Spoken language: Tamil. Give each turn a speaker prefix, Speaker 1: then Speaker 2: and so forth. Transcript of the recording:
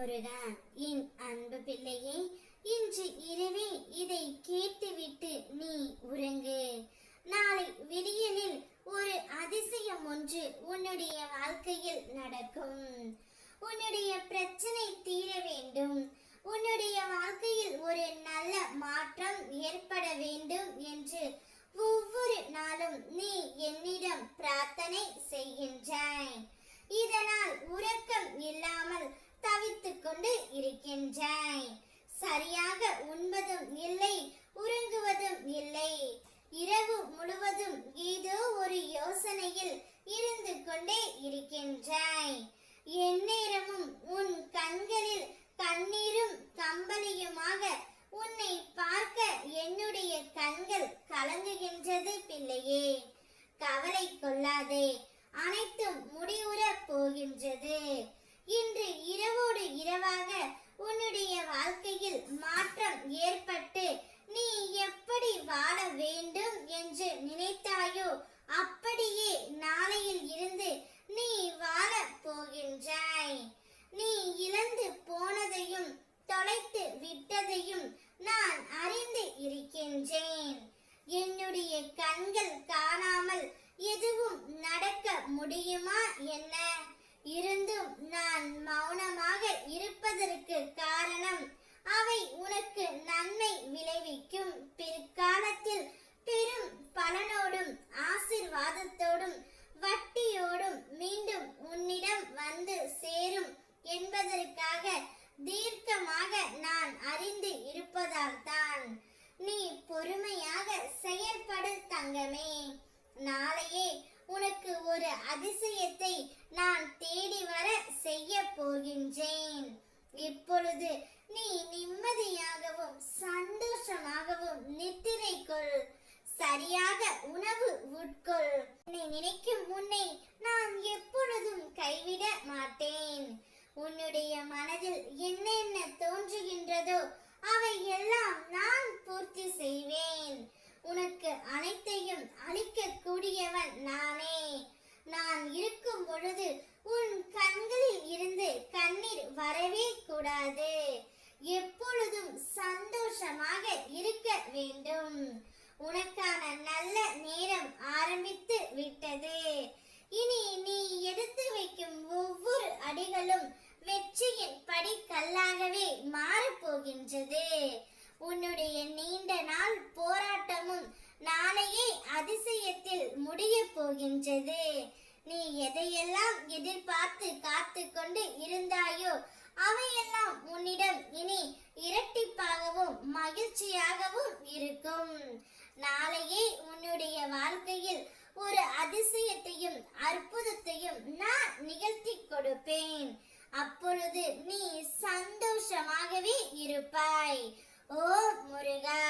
Speaker 1: முருகா என் அன்பு பிள்ளையே இன்று இரவே இதை கேட்டுவிட்டு நீ உறங்கு. நாளை விடியலில் ஒரு அதிசயம் ஒன்று உன்னுடைய வாழ்க்கையில் நடக்கும். உன்னுடைய பிரச்சனை தீர வேண்டும். உன்னுடைய வாழ்க்கையில் ஒரு நல்ல மாற்றம் ஏற்பட வேண்டும் என்று ஒவ்வொரு நாளும் நீ என்னிடம் பிரார்த்தனை செய்கின்றாய் இதனால் உறக்கம் இல்லாமல் தவித்துக் கொண்டு இருக்கின்றாய். சரியாக உண்பதும் இல்லை உறங்குவதும் இல்லை. இரவு முழுவதும் ஏதோ ஒரு யோசனையில் இருந்து கொண்டே இருக்கின்றாய். எந்நேரமும் உன் கண்களில் கண்ணீரும் கம்பளியுமாக உன்னை பார்க்க என்னுடைய கண்கள் கலங்குகின்றது பிள்ளையே கவலை கொள்ளாதே அனைத்தும் முடிவுற போகின்றது இன்று இரவோடு இரவாக உன்னுடைய வாழ்க்கையில் மாற்றம் ஏற்பட்டு நீ எப்படி வாழ வேண்டும் என்று நினைத்தாயோ அப்படியே நாளையில் இருந்து நீ வாழ போகின்றாய். நீ இழந்து போனதையும் தொலைத்து விட்டதையும் நான் அறிந்து இருக்கின்றேன். என்னுடைய கண்கள் காணாமல் எதுவும் நடக்க முடியுமா என்ன தீர்க்கமாக நான் அறிந்து இருப்பதால் தான் நீ பொறுமையாக செயல்படு தங்கமே. நாளையே உனக்கு ஒரு அதிசயத்தை நான் தேடி வர செய்ய போகின்றேன். இப்பொழுது நீ நிம்மதியாகவும் சந்தோஷமாகவும் நித்திரை கொள். சரியாக உணவு உட்கொள். நீ நினைக்கும் முன்னே நான் எப்பொழுதும் கைவிட மாட்டேன். உன்னுடைய மனதில் என்னென்ன தோன்றுகின்றதோ அவை எல்லாம் நான் பூர்த்தி செய்வேன். உனக்கு அனைத்தையும் அளிக்க கூடியவன் நானே. நான் இருக்கும் பொழுது உன் கண்களில் இருந்து கண்ணீர் வரவே கூடாது. எப்பொழுதும் சந்தோஷமாக இருக்க வேண்டும். உனக்கான நல்ல நேரம் ஆரம்பித்து விட்டது இனி நீ எடுத்து வைக்கும் ஒவ்வொரு அடிகளும் வெற்றியின் படிக்கல்லாகவே மாறப்போகின்றது. உன்னுடைய நீண்ட நாள் போராட்டமும் நாளையே அதிசயத்தில் முடிய போகின்றது. நீ எதையெல்லாம் எதிர்பார்த்து காத்து கொண்டு இருந்தாயோ அவையெல்லாம் உன்னிடம் இனி இரட்டிப்பாகவும் மகிழ்ச்சியாகவும் இருக்கும். நாளையே உன்னுடைய வாழ்க்கையில் ஒரு அதிசயத்தையும் அற்புதத்தையும் நான் நிகழ்த்தி கொடுப்பேன் அப்பொழுது நீ சந்தோஷமாகவே இருப்பாய். ஓ முருகா!